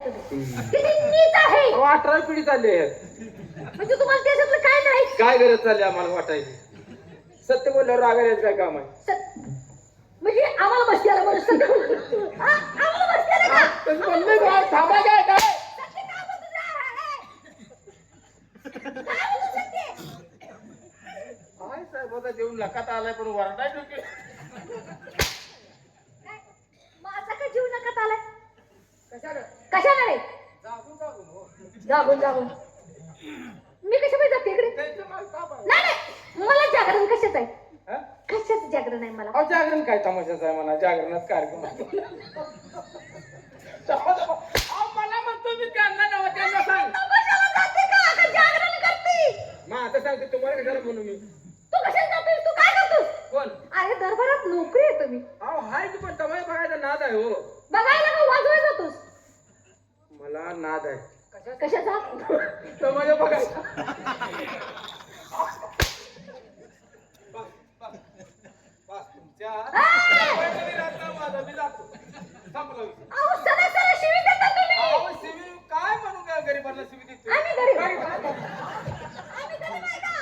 आहे अहो, अठरा पिढी चालली आहे म्हणजे तुम्हाला त्याच्यातलं काय नाही काय गरज चालली आम्हाला वाटायची सत्य बोलल्यावर रागायला काय काम आहे सत- म्हणजे आम्हाला आला बरं सत्य बोल. हा? आम्हाला मस्ती आला का? तसं म्हणलं काय थांबा काय काय सत्य काय बोलतो तुझं? हे? काय बोलतो सत्य? काय साहेब आता देऊन लकात आलाय पण वरडाय डोके काय? माझा काय जीव नका आलाय कशाला रे जागून जागून हो मी कशा पाहिजे जाते इकडे. नाही नाही मला जागरण कशाच आहे? कशाच जागरण आहे मला अहो जागरण काय तमाशाच आहे मला जागरणात कार्यक्रम आहे. अहो, मला म्हणतो मी त्यांना नव्ह त्यांना सांग जाते का? जागरण करते? मग आता सांगते तुम्हाला कशाला म्हणू मी तू कशाला जातोस? तू काय करतोस? कोण अरे दरबारात नोकरी आहे तुम्ही. अहो हाय की पण तमाशा बघायचा नाद आहे हो. बघायला का वाजवाय जातोस? मला नाद आहे. कशाचा? तमाशा बघायचा. बस, बस, बस, तुमच्या वयामध्ये राहता माझा, मी जातो. संपला विषय. अहो सदा सदा शिवी देता तुम्ही. अहो, सिव्हिल काय म्हणू काय गरीबांना सिव्हिल देतो आम्ही गरीब. गरीब. आम्ही गरीब आहे का?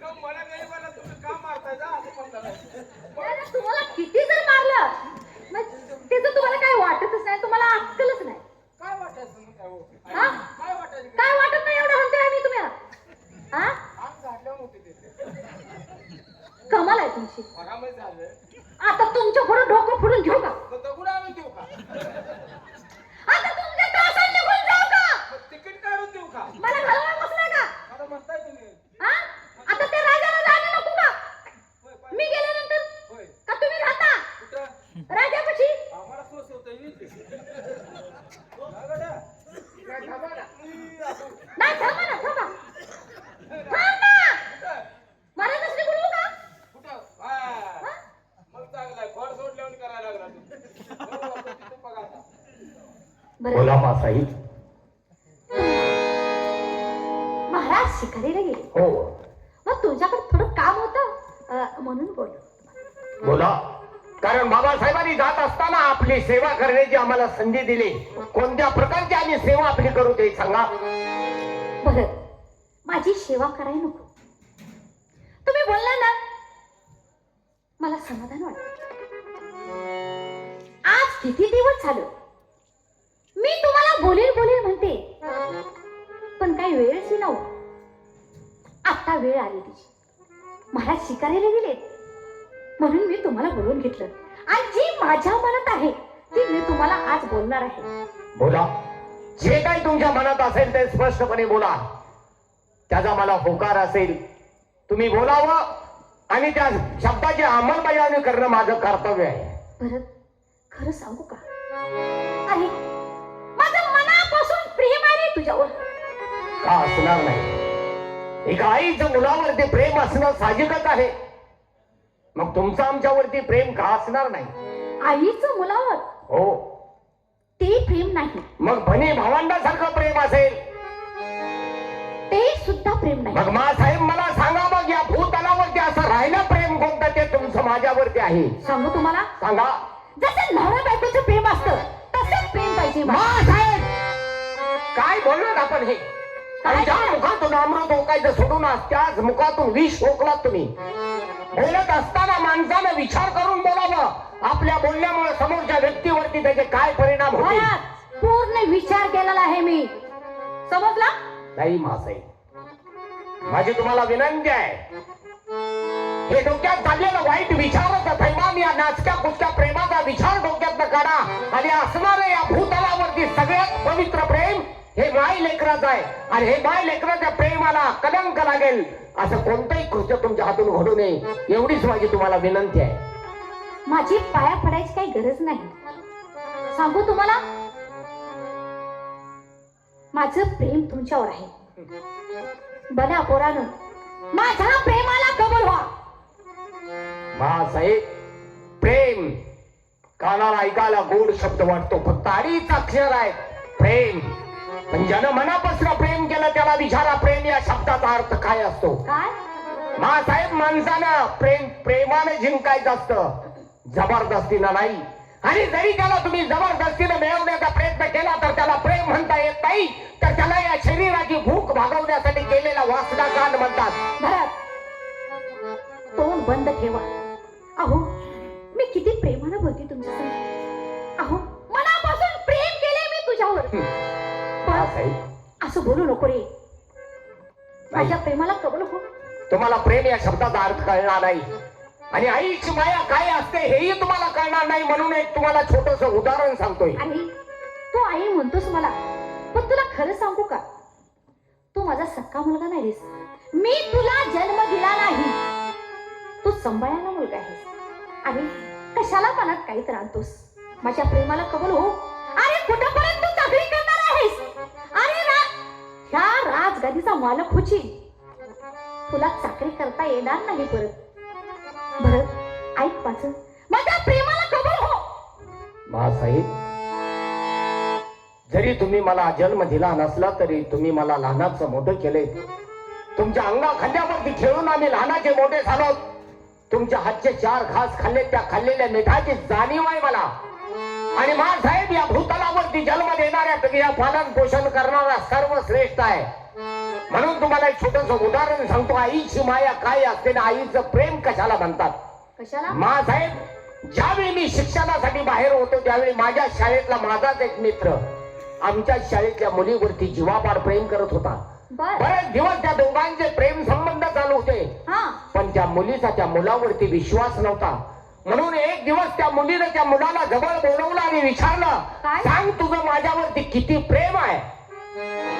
का मला गरीबाला तुम्ही का मारताय जा असं म्हणता नाही. नाही, तुम्हाला किती जर मारलं मग त्याचं तुम्हाला काय वाटतच नाही तुम्हाला अक्कलच नाही काय वाटायचं मग काय हो? हा? काय वाटायचं काय वाटत नाही एवढं म्हणते आम्ही तुम्हाला हा आग झाडल्यावर होते ते कमाल आहे तुमची बघामध्ये झालं आता तुमच्यापुढे डोकं फोडून घेऊ का तर दगड आणून देऊ का आता तुमच्या तासात निघून जाऊ का मग तिकीट काढून देऊ का मला घालवायला बसलाय का आता म्हणताय तुम्ही हा आता त्या राजाला जाणं नको का होय पाय- मी गेल्यानंतर होय का तुम्ही राहता कुठं राजापाशी आम्हाला सोस होतं काय थांबा ना ई, असं. नाही थांबा ना थांबा थांब ना कुठं? महाराजांनी बोलवू का कुठं? हा. मग चांगलाय खोड सोडल्यावर करायला लागला तू बरोबर, आता तिथं बघा आता. बरं मासाई महाराज शिकारीला गेले. हो. मग तुझ्याकडे थोडं काम होतं म्हणून बोल बोला. कारण बाबासाहेबांनी जात असताना आपली सेवा करण्याची आम्हाला संधी दिली. कोणत्या प्रकारची आम्ही सेवा आपली करू ते सांगा. बरं. माझी सेवा करायला नको. तुम्ही बोलला ना. मला समाधान वाटत. आज किती दिवस झालं? मी तुम्हाला बोलेल बोलेल म्हणते. पण काही वेळच नव्हता. आता वेळ आली तिची. महाराज शिकारायला गेलेत. म्हणून मी तुम्हाला बोलवून घेतलं. आणि जी माझ्या मनात आहे. ती मी तुम्हाला आज बोलणार आहे. बोला. जे काही तुमच्या मनात असेल ते स्पष्टपणे बोला. त्याचा मला होकार असेल. तुम्ही बोलावं आणि त्या शब्दाची अंमलबजावणी करणं माझं कर्तव्य आहे. परत खरं सांगू का? अरे प्रेम आहे रे तुझ्यावर. का असणार नाही? एका आईचं मुलावरती प्रेम असणं साहजिकच आहे. मग तुमचं आमच्यावरती प्रेम का असणार नाही? आईचं मुलावर? हो. ते प्रेम नाही. मग भनी भावंडासारखं प्रेम असेल. ते सुद्धा प्रेम नाही. मग मा साहेब मला सांगा मग या भूतलावरती असं राहिलं प्रेम कोणतं? ते तुमचं माझ्यावरती आहे. सांगू तुम्हाला? सांगा. जसं नवरा बायकोचं प्रेम असतं तसंच प्रेम पाहिजे मा. साहेब! बोललो आपण हे. आणि ज्या मुखातून अमृत ओकायचं सोडून आज त्याच मुखातून विष ओकलात तुम्ही. बोलत असताना माणसानं विचार करून बोलावं. आपल्या बोलण्यामुळे समोरच्या व्यक्तीवरती त्याचे काय परिणाम होतील? पूर्ण विचार केलेला आहे मी. समजला? नाही मासाई माझी तुम्हाला विनंती आहे. हे डोक्यात चाललेलं वाईट विचाराचा थैमान या नाचक्या कुचक्या प्रेमाचा विचार डोक्यात काढा. आणि असणारं या भूतलावरती सगळ्यात पवित्र प्रेम हे माय लेकराचं आहे. आणि हे माय लेकराच्या प्रेमाला कलंक लागेल. असं कोणतंही कृत्य तुमच्या हातून घडू नये एवढीच माझी तुम्हाला विनंती आहे. माझी पाया पडायची काही गरज नाही. सांगू तुम्हाला? माझं प्रेम तुमच्यावर आहे. बना पोरानं माझ्या प्रेमाला कबूल व्हा. महासाहेब प्रेम. कानाला ऐकायला गोड शब्द वाटतो फक्त अडीच अक्षर आहे प्रेम. पण ज्यानं मनापासून प्रेम केलं त्याला विचारा प्रेम या शब्दाचा अर्थ काय असतो? काय? महासाहेब माणसानं प्रेम प्रेमाने जिंकायचं असतं. जबरदस्तीनं नाही. आणि जरी त्याला तुम्ही जबरदस्तीने मिळवण्याचा प्रयत्न केला तर त्याला प्रेम म्हणता येत नाही. तर त्याला या शरीराची भूक भागवण्यासाठी केलेला वासना कान म्हणतात. भरत तोंड बंद ठेवा. अहो मी किती प्रेमानं बोलते तुमच्यासमोर. अहो मनापासून प्रेम केले मी तुझ्यावर. असं बोलू नको रे. माझ्या प्रेमाला कबल हो. तुम्हाला प्रेम या शब्दाचा अर्थ कळणार नाही. आणि आईची माया काय असते हेही तुम्हाला कळणार नाही म्हणून एक तुम्हाला छोटस उदाहरण सांगतोय. तू आई म्हणतोस मला पण तुला खरं सांगू का? तू माझा सक्का मुलगा नाही रेस मी तुला जन्म दिला नाही. तू संभाळायला मुलगा आहेस आणि कशाला मनात काही आणतोस? माझ्या प्रेमाला कबल हो. अरे कुठपर्यंत त्या राजगादीचा मालक होची तुला चाकरी करता येणार नाही परत. भरत ऐक पाच माझ्या प्रेमाला कबूल हो. महासाहेब जरी तुम्ही मला जन्म दिला नसला तरी तुम्ही मला लहानाचं मोठं केले तुमच्या अंगा खांद्यावरती खेळून आम्ही लहानाचे मोठे झालो. तुमच्या हातचे चार घास खाल्ले त्या खाल्लेल्या मिठाची जाणीव आहे मला. आणि महासाहेब या भूतलावरती जन्म देणाऱ्या या पालन पोषण करणारा सर्व श्रेष्ठ आहे. म्हणून तुम्हाला एक छोटस उदाहरण सांगतो. आईची माया काय असते ना आईचं प्रेम कशाला म्हणतात? कशाला? मासाहेब ज्यावेळी मी शिक्षणासाठी बाहेर होतो त्यावेळी माझ्या शाळेतला माझाच एक मित्र आमच्या शाळेतल्या मुलीवरती जीवापाड प्रेम करत होता. बर. बरेच दिवस त्या दोघांचे प्रेम संबंध चालू होते. हा. पण त्या मुलीचा त्या मुलावरती विश्वास नव्हता. म्हणून एक दिवस त्या मुलीनं त्या मुलाला जवळ बोलवलं आणि विचारलं काय? सांग तुझं माझ्यावरती किती प्रेम आहे?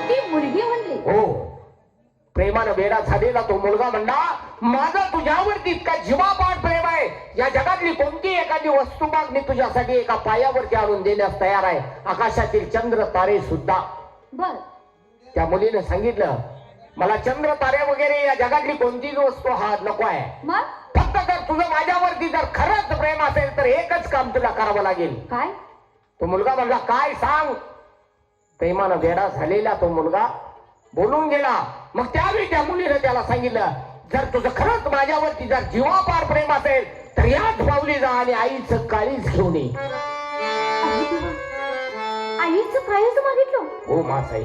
ती मुलगी म्हणली. हो. प्रेमानं वेडा झालेला तो मुलगा म्हणला माझं तुझ्यावरती इतका जीवापाड प्रेम आहे. या जगातली कोणती एखादी वस्तू माग मी तुझ्यासाठी एका पायावरती आणून देण्यास तयार आहे? आकाशातील चंद्र तारे सुद्धा. बर. त्या मुलीने सांगितलं मला चंद्र तारे वगैरे या जगातली कोणतीच वस्तू हा नको आहे. मग? फक्त जर तुझं माझ्यावरती जर खरंच प्रेम असेल तर एकच काम तुला करावं लागेल. काय? तो मुलगा म्हणला काय सांग? प्रेमानं वेडा झालेला तो मुलगा बोलून गेला. मग त्यावेळी त्या मुलीने त्याला सांगितलं जर तुझं खरंच माझ्यावरती जर जीवापार प्रेम असेल तर याच पावली जा आणि आईचं काळीच घेऊन ये. आईचं काहीच मागितलं? हो मासाई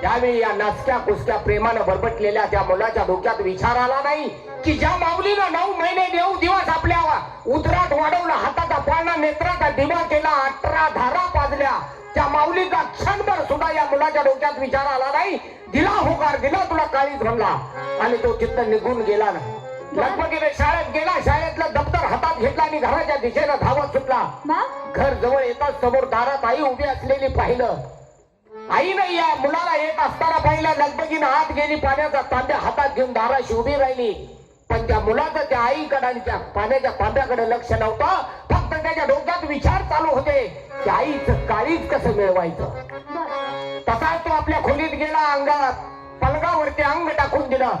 त्यावेळी या नाचक्या कुसक्या प्रेमानं बरबटलेल्या त्या मुलाच्या डोक्यात विचार आला नाही की ज्या माऊलीनं नऊ महिने नऊ दिवस आपल्या उदरात वाढवला हाताचा पाळणा नेत्राचा दिवा केला अठरा धारा पाजल्या त्या माऊलीचा क्षणभर सुद्धा या मुलाच्या डोक्यात विचार आला नाही. दिला होकार दिला तुला काळीच म्हणला. आणि तो चित्त निघून गेला ना. लगबगीने शाळेत गेला शाळेतलं दप्तर हातात घेतला आणि घराच्या दिशेनं धावत सुटला. घर जवळ येताच समोर दारात आई उभी असलेली पाहिलं. आईनं या मुलाला येत असताना पाहिलं लगबगीनं हात गेली पाण्याचा तांब्या हातात घेऊन दाराशी उभी राहिली. पण त्या मुलाचं त्या आईकडे आणि त्या पाण्याच्या तांब्याकडे लक्ष नव्हतं. फक्त त्याच्या डोक्यात विचार चालू होते की आईचं काळीच कसं मिळवायचं. तसा तो आपल्या खोलीत गेला अंगात पलगावरती अंग टाकून दिलं.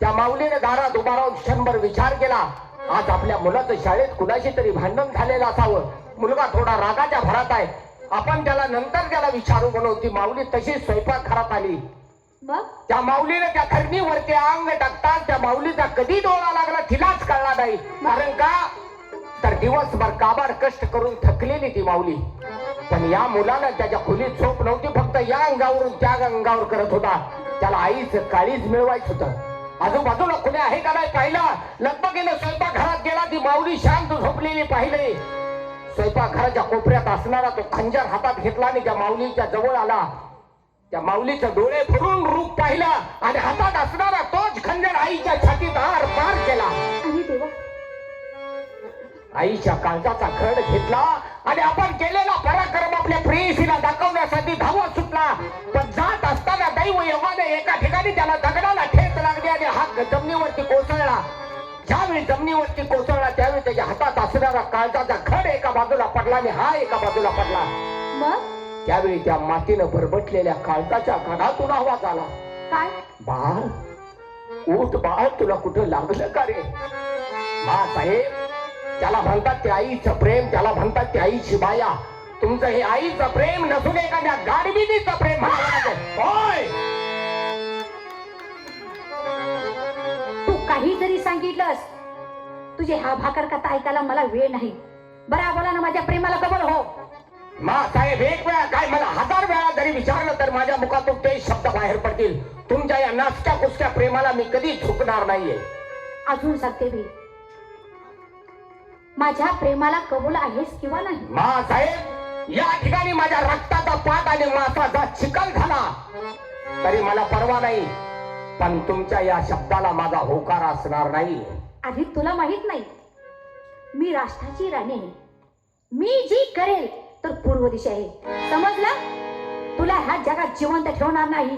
त्या माऊलीने दारात उभा राहून क्षणभर विचार केला. आज आपल्या मुलाचं शाळेत कुणाशी तरी भांडण झालेलं असावं. मुलगा थोडा रागाच्या भरात आहे. आपण त्याला नंतर त्याला विचारू म्हणून ती माऊली तशीच स्वयंपाक घरात आली. त्या माऊलीने त्या खरणीवरती अंग टाकतात त्या माऊलीचा कधी डोळा लागला तिलाच कळला नाही. कारण का? तर दिवसभर काबाड कष्ट करून थकलेली ती माऊली. पण या मुलानं त्याच्या खोलीत झोप नव्हती फक्त या अंगावरून त्या अंगावर करत होता. त्याला आईचं काळीज मिळवायचं होतं. आजूबाजूला कोणी आहे का नाही पाहिलं? लगबगीने स्वयंपाक घरात गेला ती माऊली शांत झोपलेली पाहिले. स्वयंपाक घराच्या कोपऱ्यात असणारा तो खंजर हातात घेतला आणि त्या माऊलीच्या जवळ आला. त्या माऊलीचं डोळे भरून रूप पाहिलं आणि हातात असणारा तोच खंजर आईच्या छातीत आर पार केला. आईच्या काळजाचा खड घेतला आणि आपण केलेला पराक्रम आपल्या प्रेयसीला दाखवण्यासाठी धावत सुटला. पण जात असताना दैव योगाने एका ठिकाणी त्याला दगडाला ठेच लागली आणि हात जमिनीवरती कोसळला. ज्यावेळी जमिनीवरती कोसळला त्यावेळी त्याच्या हातात असणारा काळजाचा खड एका बाजूला पडला आणि हा एका बाजूला पडला. मग? त्यावेळी त्या मातीनं भरबटलेल्या काळजाच्या कणातून आवाज आला. काय? बाळ उठ बाळ तुला कुठं लागलं का रे? मा साहेब त्याला म्हणतात ते आईचं प्रेम त्याला म्हणतात ते आईची माया. तुमचं हे आईचं प्रेम नसून एखाद्या गाडबिनीचं प्रेम. होय! तू काही जरी सांगितलंस. तुझे हा भाकर कथा ऐकायला मला वेळ नाही. बरा बोला ना माझ्या प्रेमाला कबल हो. मा साहेब एक वेळा काय मला हजार वेळा जरी विचारलं तर माझ्या मुखातून ते शब्द बाहेर पडतील. तुमच्या या नाचक्या कुसक्या प्रेमाला मी कधी झुकणार नाहीये. अजून सांगते मी. माझ्या प्रेमाला कबूल आहेस किंवा नाही? मा साहेब या ठिकाणी माझ्या रक्ताचा पाठ आणि मासाचा चिकल झाला. तरी मला परवा नाही पण तुमच्या या शब्दाला माझा होकार असणार नाही. आधी तुला माहीत नाही. मी राष्ट्राची राणी आहे. मी जी करेल तर पूर्व दिशा आहे. समजलं? तुला ह्या जगात जिवंत ठेवणार नाही.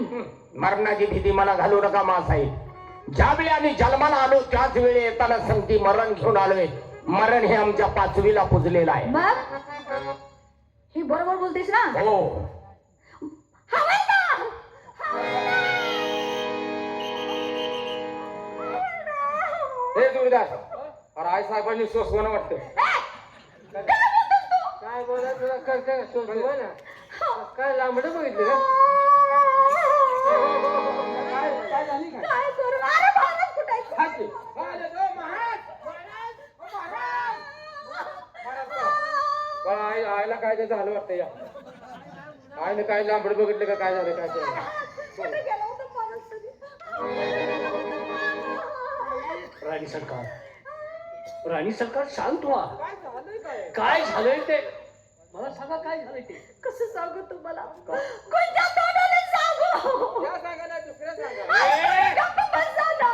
मरणाची भीती मला घालू नका मा साहेब ज्यावेळी आम्ही जन्माला आलो त्याच वेळी येताना संगती मरण घेऊन आलोय. मरण हे आमच्या पाचवीला पुजलेलं आहे. मग? ही बरोबर बोलतेस ना? हो. हवालदार! हवालदार! हे जोडीदार अरे आई साहेबांनी सोसवणं वाटतं! काय तू? काय सोसवं ना काय लांबड बघितली का काय काय झाली काय काय करू? अरे महाराज कुठे आहेत? हाती. महाराज, ओ महाराज! महाराज! ओ महाराज! महाराज का? बा, आई आईला काय ते झालं वाटतं या आईने काय लांबड बघितलं का काय झालं काय ते राणी सरकार. राणी सरकार शांत व्हा काय झालंय काय? काय झालंय ते? मला सांगा काय झालंय ते? कसं सांगू तुम्हाला? कोणत्या तोंडाने सांगू? या सांगायला दुसऱ्या सांगा अरे, गप्प बसा ना.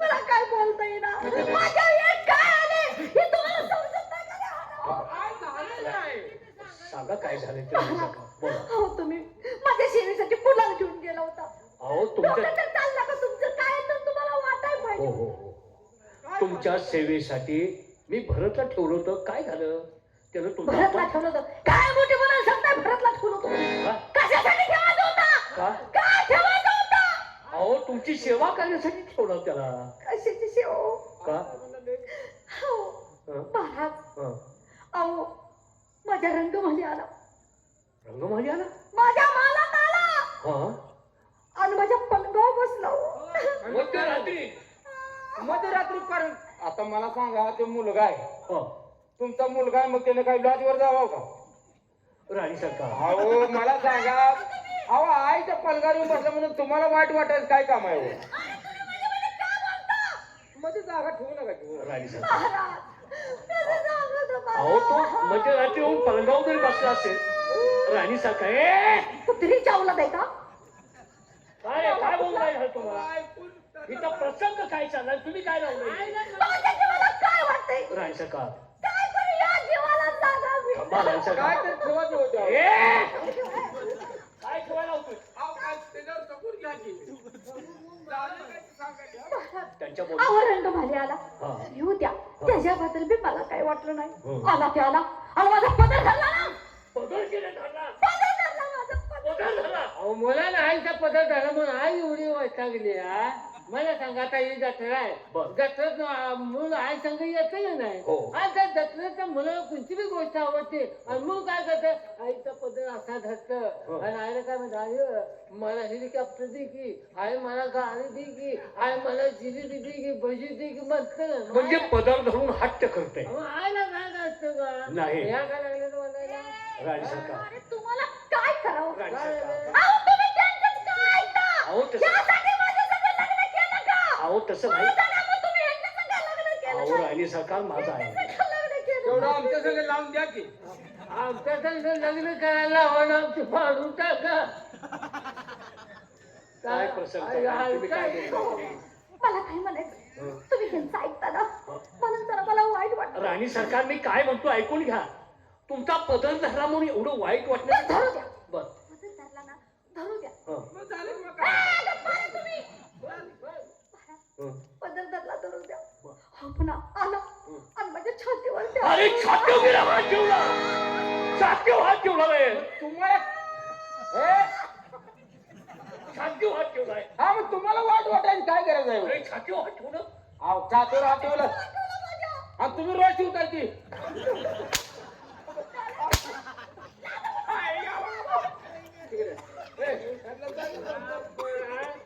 मला काय बोलता येईना? माझ्या वेळेत काय आले हे तुम्हाला समजत नाही का? काय झालं काय सांगा काय झालंय ते राणी सरकार बोला. अहो तुम्ही माझ्या शेवीसाठी पुलाला घेऊन गेला होता. अहो तुमच्या डॉक्टर तर चालला का तुमचं काय तर तुम्हाला वाटाय हो हो हो. तुमच्या सेवेसाठी मी भरतला ठेवलं होतं. काय झालं? त्यानं तुमचा भरतला ठेवलं होतं. काय मोठी बोलायला सांगताय? भरतला ठेवलं होतं. का? कशासाठी ठेवायचं होता? का? काय ठेवायचं होता? अहो तुमची सेवा करण्यासाठी ठेवलं त्याला. कशाची शेव का? हो. हं? महाराज हं. अहो माझ्या रंगमध्ये आला. रंगमाली आला? माझ्या मालात आला. हा? आणि माझ्या पलगाव बसला. हो. मध्यरात्री मध्यरात्री पर्यंत आता मला सांगा ते मुलगा आहे. हा. तुमचा मुलगा आहे मग त्याने काही लॉजवर जावं का? राणी सरकार. अहो मला सांगा. अहो आईच्या पलगार बसला म्हणून तुम्हाला वाईट वाटायचं काय काम आहे हो? मध्ये जागा ठेवू नका ठेवू राणी सरकार? अहो तो मध्यरात्री येऊन पलंगावर जरी बसला असेल राणी सरकार ए! कुत्री चावला आहे का? काय काय बोलताय हा तुम्हाला? इथं प्रसंग काय चाललाय? तुम्ही काय काय काय काय! काय त्यांच्या बोल भाले आला. हा. येऊ द्या. त्याच्याबद्दल बी मला काही वाटलं नाही. हं. आला ते आला. आणि माझा पदर धरला ना. पदर केले धरला. पदर माझा पदर. अहो मुलांना आईचा पदार्थ झाला म्हणून आई एवढी वैतागली हा? मला सांगा आता ही जत्रा आहे. बरं. जत्रेत मुलं आई संग येत नाही. हो. आता जत्रेच्या मुलाला कोणती बी गोष्ट आवडते? आणि मग काय करत? आईचा पदर असा धरत. हो. आणि आईला काय म्हणत आई मला हेलिकॉप्टर दे की. आई मला गाडी दे की. आई मला जिलेबी दे की भजी दे की म्हणतं म्हणजे पदर धरून हट्ट करते. आईला काय असतं का नाही. ह्या काय लागलं म्हणायला राणी सरकार अरे तुम्हाला काय करावं? राणी काय सरकार अहो तुम्ही त्यांचंच काय ऐकता अहो तसं यासाठी माझ्या संग लग्न केलं का अहो तसं नाही अहो? राणी सरकार माझा आहे. तेवढं? आमच्या संग लावून द्या की. आमच्या संग लग्न करायला हवं आमची फाडून टाका. काय प्रसंग चालला? तुम्ही काय बोलताय? मला काय म्हणायचं? तुम्ही ह्यांचं ऐकता ना? म्हणून जरा मला वाईट वाटत. राणी सरकार मी काय म्हणतो ऐकून घ्या. तुमचा पदर धरला म्हणून एवढं वाईट वाटलं धरू द्या. बर पदर धरला ना धरू द्या हं, ए, गप्प बसा तुम्ही हं. पदर धरला धरू द्या हा पुन्हा आला. आणि माझ्या छातीवर अरे छातीव गेला हात ठेवला छातीव हात ठेवला रे तुम्हाला हे? छातीव हात ठेवलाय हा मग तुम्हाला वाट वाटायची काय गरज आहे? अरे छातीव हात ठेवलं अहो छातीवर हात ठेवलं. आणि तुम्ही रोज ठेवताय ती.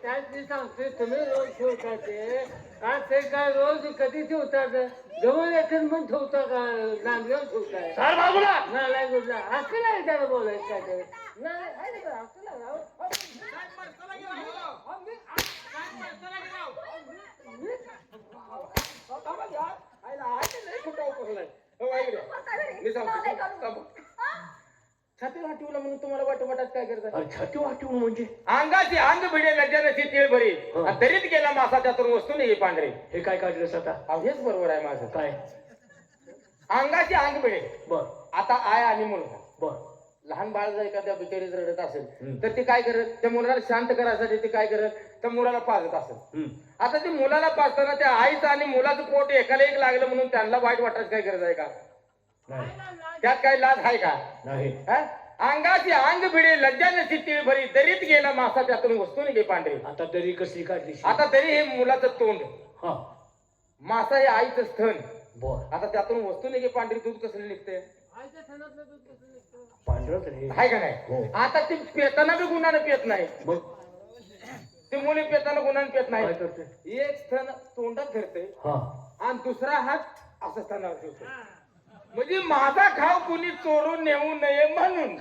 त्याच सांगते तुम्ही रोज ठेवता ते. का ते काय रोज कधी ठेवतात जवळ येतील मग ठेवता का? नांदगाव ठेवताय. सर बाजूला! नालाय कुठला असं नाही त्याला बोलायचं काय ते. नाही, आहे ना का? असं नाही, अहो, अहो. मी सांगतो छाती हातीवला म्हणून तुम्हाला वाटत वाटत काय करता अरे छाती वाटून म्हणजे? अंगाची अंग भिडे लज्जानची तीळ भरी हो. आणि तरीच गेला मासा त्यातून वस्तू नाही पांढरे. हे काय काढलंस आता? अहो, हेच बरोबर आहे माझं. काय? अंगाची अंग भिडे. बर. आता आय आणि मुलगा. बर. लहान बाळ जर एखाद्या बिचारीत रडत असेल. तर ती काय करत? त्या मुलाला शांत करायसाठी ती काय करत? त्या मुलाला पाजत असेल. हम्म. आता ती मुलाला पाजताना त्या आईचं आणि मुलाचं पोट एकाला एक लागलं म्हणून त्यांना वाईट वाटायचं काय गरज आहे का? नाही. त्यात काही लाज आहे का? नाही. हा? अंगाची अंग भिडे लज्जाने तीळ भरी दरीत गेला मासा त्यातून वस्तू निघे पांढरी. आता तरी कसली काढली आता तरी हे मुलाचं तोंड. हा. मासा हे आईचं स्थन. बर. आता त्यातून वस्तू निघे पांढरी दूध कसं निघते आईच्या सणातलं दूध कसं निघतं? पांढरत रे आहे का हो. नाही आता ती पेताना बी गुन्हानं पेत नाही. मग ती मुली पेताना गुन्हानं पेत काय नाही करते एक स्थन तोंडात धरते हा. आणि दुसरा हात असं स्थानावर ठेवतो म्हणजे माझा खाव कुणी चोरून नेऊ नये म्हणून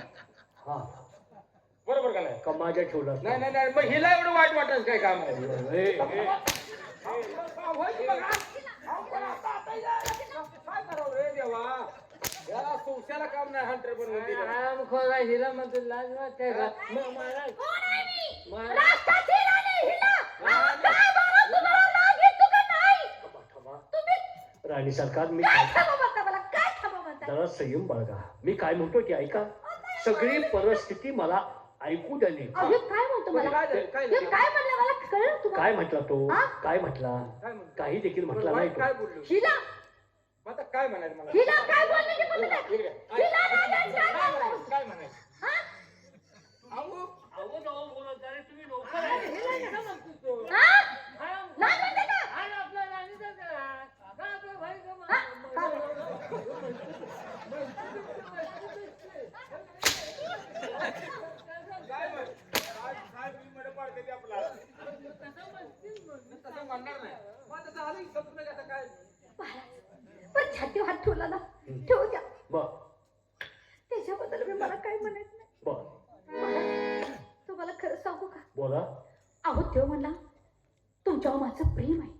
हा बरोबर का नाही का माझ्या ठेवला नाही नाही नाही मग हिला एवढं वाईट वाटायचं काय काम आहे ए, ए, काय करावं रे देवा याला सोशाला काम नाही हंटर बनवून दिलं. हरामखोर आहे, हिला म्हणतो लाज वाटते का मग मला कोण आहे मी? मला- राष्ट्राची राणी हिला. अहो, काय बाबा, तुम्हाला राग येतो का नाही? थांबा, थांबा. तुम्ही राणी सरकार मी काय थांबा म्हणता मला? काय थांबा म्हणता? जरा संयम बाळगा मी काय म्हणतो ते ऐका सगळी परिस्थिती मला ऐकू द्या नीट. अहो, हे काय म्हणतो मला? काय झालं? काय हे झालं? काय म्हणलं मला कळलं तुम्हाला? काय म्हटला तो हा? काय म्हटला काय म्हणतो? काही देखील म्हटला नाही काय तो बोललो हिला आता काय म्हणायचं मला हिला काय बोलण्याची पद्धत आहे? इकडे. हिला राग आहे, काय काय बोलणार? म्हणायचं? काय म्हणायचं हा? अहो, अहो, जाऊ बोलत आहे, तुम्ही लवकर अरे, आहे. हिला कसा म्हणतो तो? हा? हराम- लाज वाटते का? अरे, आपल्या राणीचं काय? का आपलं भाई का मा- हा? का? काय म्हण- काय- काय तुम्ही मध्ये पाडते ते आपल्याला? तसं म्हणणार नाही. मग आता झालं की संपलं की आता काय? महाराज, पण छातीवर हात ठेवला ना ठेवू द्या. बर त्याच्याबद्दल मी मला काय म्हणायचं नाही. बर महाराज, तुम्हाला खरं सांगू का? बोला. अहो देव म्हणला तुमच्यावर माझं प्रेम आहे.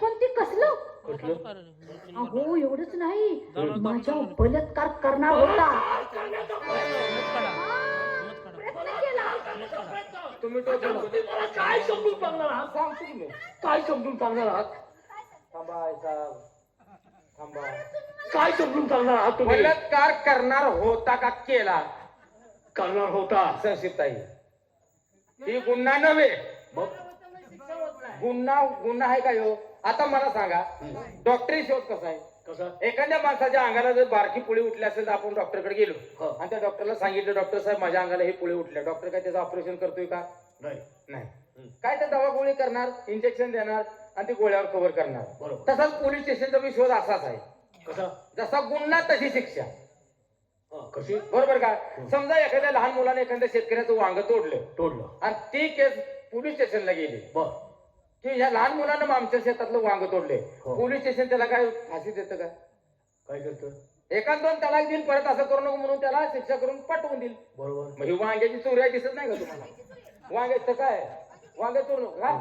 पण ते कसलं? कुठलं? अहो एवढंच नाही. माझ्या बलात्कार करणार होता. तुम्ही काय समजून सांगणार आहात? सांगतो की मी. काय समजून सांगणार आहात? थांबा. काय समजून सांगणार आहात तुम्ही? बलात्कार करणार होता का केला? करणार होता. संक्षिप्ताई ही गुन्हा नव्हे. मग गुन्हा गुन्हा आहे का ह्यो आता मला सांगा. डॉक्टरी शोध कसा आहे? एखाद्या माणसाच्या अंगाला जर बारकी पुळी उठली असेल तर आपण डॉक्टरकडे गेलो. आणि त्या डॉक्टरला सांगितलं डॉक्टर साहेब माझ्या अंगाला हे पुळे उठल्या. डॉक्टर काय त्याचं ऑपरेशन करतोय का? नाही. नाही. काय तर दवा गोळी करणार? इंजेक्शन देणार आणि ती गोळ्यावर कव्हर करणार. तसाच पोलीस स्टेशनचा बी शोध असाच आहे. जसा गुन्हा तशी शिक्षा. कशी? बरोबर का? समजा एखाद्या लहान मुलाने एखाद्या शेतकऱ्याचं वांग तोडलं. तोडलं. आणि ती केस पोलीस स्टेशनला गेली. बर. की ह्या लहान मुलानं मग आमच्या शेतातलं वांग तोडले. हो. पोलीस स्टेशन त्याला काय फाशी देतं का? काय करत? एखाद दोन तलाक देईल परत असं करू नको म्हणून त्याला शिक्षा करून पाठवून देईल. बरोबर. मग ही वांग्याची चोरी आहे दिसत नाही का तुम्हाला? वांग्याचं काय? वांगे चोरू नको. का?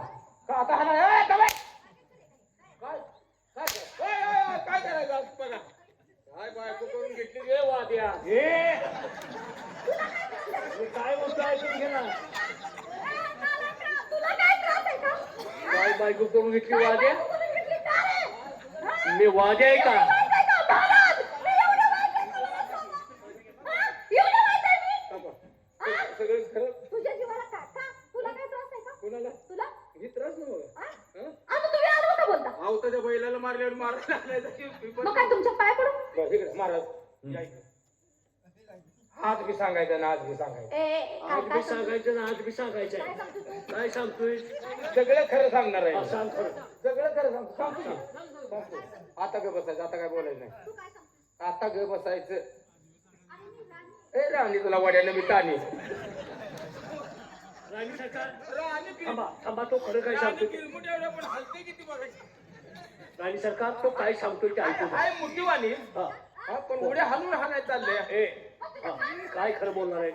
का आता हा नाही? ए, दबाय! काय? काय करायचं? ए, ए, ए, काय करायचं आज बघा. काय बायको करून घेतली रे वाद्या? मी काय म्हणतो ऐकून घे ना. तुला काय काय बायको करून घेतली? हा? मी वाद्या आहे का. हा? सगळं- खरं तुझ्या जीवाला का का? तुला काय त्रास आहे का? कोणाला? तुला? ही त्रास नव्हे? आता तुम्ही आलो का बोलता. अहो त्याच्या बैलाला मारल्यावर मारायला मग काय तुमच्या पाय पडू बरं, इकडे, महाराज. आज बी सांगायचं ना आज बी सांगायचं. काय- आज काय बी? सांगायचं ना आज बी सांगायचं. काय तू? काय सांगतोय? सगळं खरं सांगणार आहे. सांग खरं. सगळं खरं सांगतो सांगतो. सांगतो. आता ग बसायचं आता काय बोलायचं नाही. काय? आता ग बसायचं. ए राणी तुला वड्यानं मी ताणी. राणी सरकार. थांबा थांबा तो खरं काय सांगतो पण हलते किती बघायची? राणी सरकार तो काय सांगतोय ते ऐकू हाय मोठी वाणी हा. हा पण उड्या हलून हाणायला चालले. काय खरं बोलणार आहे?